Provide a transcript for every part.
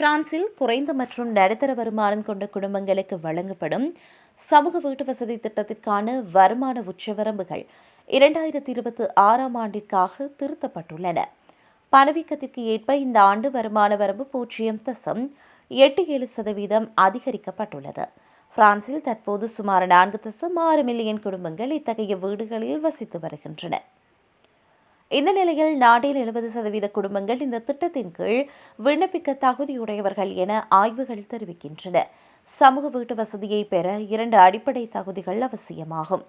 பிரான்சில் குறைந்த மற்றும் நடுத்தர வருமானம் கொண்ட குடும்பங்களுக்கு வழங்கப்படும் சமூக வீட்டு வசதி திட்டத்திற்கான வருமான உச்சவரம்புகள் இரண்டாயிரத்தி இருபத்தி ஆறாம் ஆண்டிற்காக திருத்தப்பட்டுள்ளன. பணவீக்கத்திற்கு ஏற்ப இந்த ஆண்டு வருமான வரம்பு பூஜ்ஜியம் தசம் எட்டு ஏழு சதவீதம் அதிகரிக்கப்பட்டுள்ளது. பிரான்சில் தற்போது சுமார் நான்கு தசம் ஆறு மில்லியன் குடும்பங்கள் இத்தகைய வீடுகளில் வசித்து வருகின்றன. இந்த நிலையில் நாட்டில் எழுபது சதவீத குடும்பங்கள் இந்த திட்டத்தின் கீழ் விண்ணப்பிக்க தகுதியுடையவர்கள் என ஆய்வுகள் தெரிவிக்கின்றன. சமூக வீட்டு வசதியை பெற இரண்டு அடிப்படை தகுதிகள் அவசியமாகும்.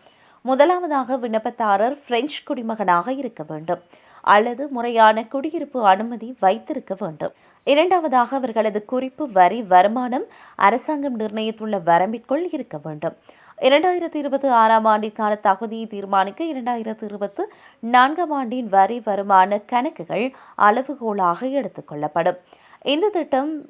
முதலாவதாக விண்ணப்பதாரர் பிரெஞ்சு குடிமகனாக இருக்க வேண்டும். அல்லது முறையான குடியிருப்பு அனுமதி வைத்திருக்க வேண்டும். இரண்டாவதாக அவர்களது குறிப்பு வரி வருமானம் அரசாங்கம் நிர்ணயித்துள்ள வரம்பிற்குள் இருக்க வேண்டும். இரண்டாயிரத்தி இருபத்தி ஆறாம் ஆண்டிற்கான தகுதியை தீர்மானிக்க இரண்டாயிரத்தி இருபத்தி நான்காம் ஆண்டின் வரி வருமான கணக்குகள் அளவுகோலாக எடுத்துக்கொள்ளப்படும் இந்த திட்டம்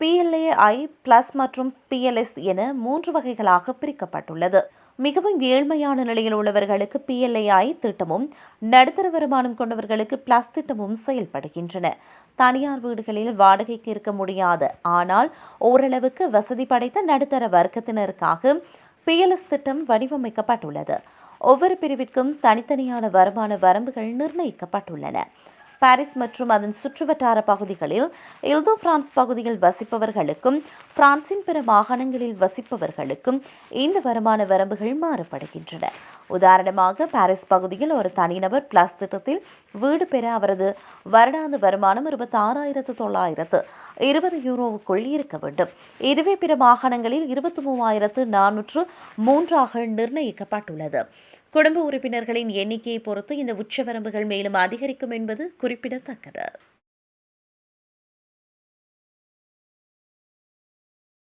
பிஎல்ஏஐ பிளஸ் மற்றும் பிஎல்எஸ் என மூன்று வகைகளாக பிரிக்கப்பட்டுள்ளது. மிகவும் ஏழ்மையான நிலையில் உள்ளவர்களுக்கு பிஎல்ஐஐ திட்டமும் நடுத்தர வருமானம் கொண்டவர்களுக்கு பிளஸ் திட்டமும் செயல்படுகின்றன. தனியார் வீடுகளில் வாடகைக்கு இருக்க முடியாது ஆனால் ஓரளவுக்கு வசதி படைத்த நடுத்தர வர்க்கத்தினருக்காக பிஎல்எஸ் திட்டம் வடிவமைக்கப்பட்டுள்ளது. ஒவ்வொரு பிரிவிற்கும் தனித்தனியான வருமான வரம்புகள் நிர்ணயிக்கப்பட்டுள்ளன. பாரிஸ் மற்றும் அதன் சுற்றுவட்டார பகுதிகளில் இல்தோ பிரான்ஸ் பகுதியில் வசிப்பவர்களுக்கும் பிரான்சின் பிற மாகாணங்களில் வசிப்பவர்களுக்கும் இந்த வருமான வரம்புகள் மாறுபடுகின்றன. உதாரணமாக பாரிஸ் பகுதியில் ஒரு தனிநபர் பிளஸ் திட்டத்தில் வீடு பெற அவரது வருடாந்த வருமானம் இருபத்தி ஆறாயிரத்து தொள்ளாயிரத்து இருபது யூரோவுக்குள் இருக்க வேண்டும். இதுவே பிற மாகாணங்களில் இருபத்தி மூவாயிரத்து நானூற்று மூன்றாக நிர்ணயிக்கப்பட்டுள்ளது. குடும்ப உறுப்பினர்களின் எண்ணிக்கையை பொறுத்து இந்த உச்சவரம்புகள் மேலும் அதிகரிக்கும் என்பது குறிப்பிடத்தக்கது.